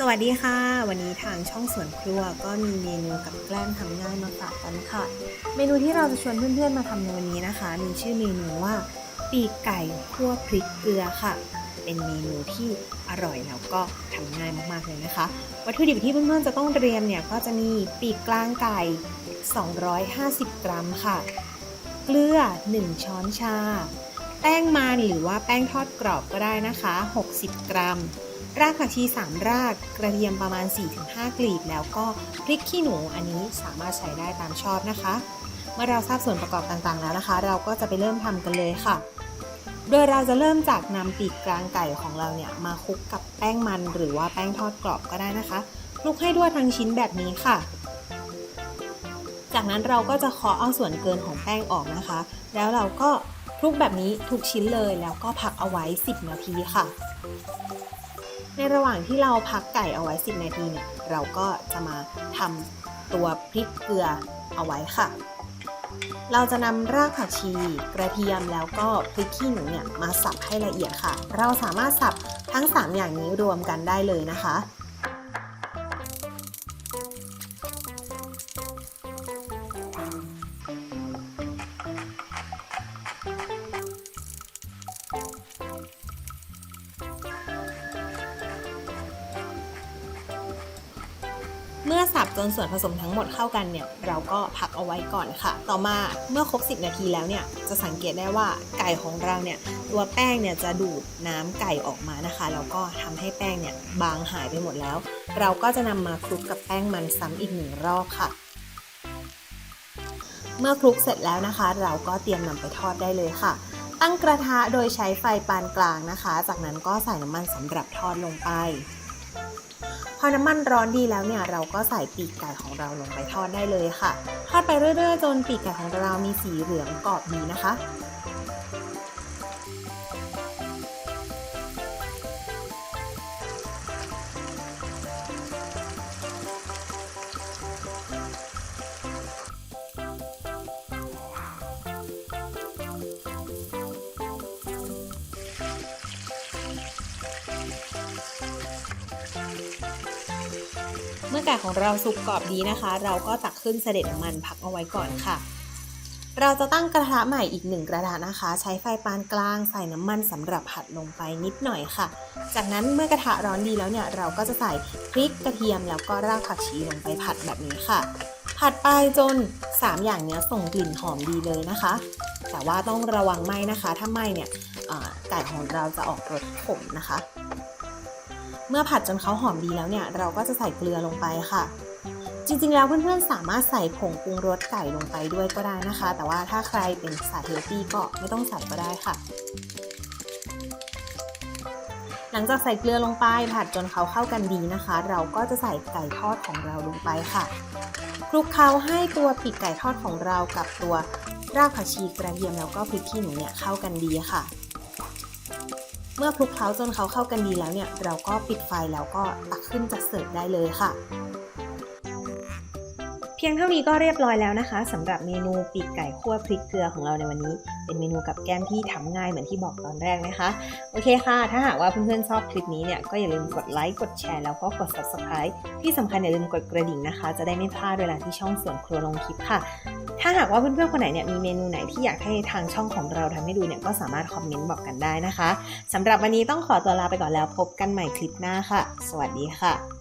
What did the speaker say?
สวัสดีค่ะ วันนี้ทางช่องสวนครัวก็มีเมนูกับแกล้มทำง่ายมาฝากกันค่ะ เมนูที่เราจะชวนเพื่อนๆมาทำในวันนี้นะคะ มีชื่อเมนูว่า ปีกไก่คั่วพริกเกลือค่ะ เป็นเมนูที่อร่อยแล้วก็ทำง่ายมากๆเลยนะคะ วัตถุดิบที่เพื่อนๆจะต้องเตรียมเนี่ยก็จะมีปีกกลางไก่ 250 กรัมค่ะ เกลือ 1 ช้อนชา แป้งมันหรือว่าแป้งทอดกรอบก็ได้นะคะ 60 กรัม รากผักชี 3 ราก กระเทียมประมาณ 4-5 กลีบ แล้วก็พริกขี้หนูอันนี้สามารถใช้ได้ตามชอบนะคะ เมื่อเราทราบส่วนประกอบต่างๆแล้วนะคะ เราก็จะไปเริ่มทำกันเลยค่ะ โดยเราจะเริ่มจากนำปีกกลางไก่ของเราเนี่ยมาคลุกกับแป้งมันหรือว่าแป้งทอดกรอบก็ได้นะคะคลุกให้ทั่วทั้งชิ้นแบบนี้ค่ะจากนั้นเราก็จะเคาะเอาส่วนเกินของแป้งออกนะคะ แล้วเราก็ คลุกแบบนี้ทุกชิ้นเลยแล้วก็พักเอาไว้ 10 นาทีค่ะ ในระหว่างที่เราพักไก่เอาไว้ 10 นาทีเนี่ยเราก็จะมาทำตัวพริกเกลือเอาไว้ค่ะ เราจะนำรากผักชี กระเทียมแล้วก็พริกขี้หนูเนี่ยมาสับให้ละเอียดค่ะ เราสามารถสับทั้ง 3 อย่างนี้รวมกันได้เลยนะคะ เมื่อสับจนส่วนผสมทั้งหมดเข้ากันเนี่ยเราก็พักเอาไว้ก่อนค่ะ ต่อมาเมื่อครบ 10 นาทีแล้วเนี่ยจะสังเกตได้ว่าไก่ของเราเนี่ยตัวแป้งเนี่ยจะดูดน้ำไก่ออกมานะคะแล้วก็ทำให้แป้งเนี่ยบางหายไปหมดแล้ว เราก็จะนำมาคลุกกับแป้งมันซ้ำอีกหนึ่งรอบค่ะ เมื่อคลุกเสร็จแล้วนะคะ เราก็เตรียมนำไปทอดได้เลยค่ะตั้งกระทะโดยใช้ไฟปานกลางนะคะ จากนั้นก็ใส่น้ำมันสำหรับทอดลงไป พอน้ำมันร้อนดีแล้วเนี่ยเราก็ใส่ปีกไก่ของเราลงไปทอดได้เลยค่ะ ทอดไปเรื่อยๆ จนปีกไก่ของเรามีสีเหลืองกรอบดีนะคะ เมื่อไก่ของเราสุกกรอบดีนะคะ เราก็ตักขึ้นเสด็จมันพักเอาไว้ก่อนค่ะ เราจะตั้งกระทะใหม่อีกหนึ่งกระทะนะคะ ใช้ไฟปานกลางใส่น้ำมันสำหรับผัดลงไปนิดหน่อยค่ะ จากนั้นเมื่อกระทะร้อนดีแล้วเนี่ยเราก็จะใส่พริกกระเทียมแล้วก็รากผักชีลงไปผัดแบบนี้ค่ะ ผัดไปจน 3 อย่างเนี้ยส่งกลิ่นหอมดีเลยนะคะ แต่ว่าต้องระวังไหมนะคะ ถ้าไหมเนี่ยไก่ของเราจะออกรสขมนะคะ เมื่อผัดจนเขาหอมดีแล้วเนี่ย เราก็จะใส่เกลือลงไปค่ะ จริงๆ แล้วเพื่อนๆ สามารถใส่ผงปรุงรสไก่ลงไปด้วยก็ได้นะคะ แต่ว่าถ้าใครเป็นสายเฮลตี้ก็ไม่ต้องใส่ก็ได้ค่ะ หลังจากใส่เกลือลงไปผัดจนเขาเข้ากันดีนะคะ เราก็จะใส่ไก่ทอดของเราลงไปค่ะ คลุกเคล้าให้ตัวปีกไก่ทอดของเรากับตัวรากผักชีกระเทียมแล้วก็พริกขี้หนูเนี่ยเข้ากันดีค่ะ เมื่อคลุกเคล้าจนเขาเข้ากันดีแล้วเนี่ย เราก็ปิดไฟแล้วก็ตักขึ้นจัดเสิร์ฟได้เลยค่ะ เพียงเท่านี้ก็เรียบร้อยแล้วนะคะสำหรับเมนูปีกไก่คั่วพริกเกลือของเราในวันนี้ เป็นเมนูกับแก้มที่ทำง่ายเหมือนที่บอกตอนแรกนะคะ โอเคค่ะ ถ้าหากว่าเพื่อนๆชอบคลิปนี้เนี่ยก็อย่าลืมกดไลค์กดแชร์แล้วก็กด subscribe ที่สำคัญอย่าลืมกดกระดิ่งนะคะ จะได้ไม่พลาดเวลาที่ช่องสวนครัวลงคลิปค่ะ ถ้าหากว่าเพื่อนๆคนไหนเนี่ยมีเมนูไหนที่อยากให้ทางช่องของเราทำให้ดูเนี่ยก็สามารถคอมเมนต์บอกกันได้นะคะสำหรับวันนี้ต้องขอตัวลาไปก่อนแล้วพบกันใหม่คลิปหน้าค่ะ สวัสดีค่ะ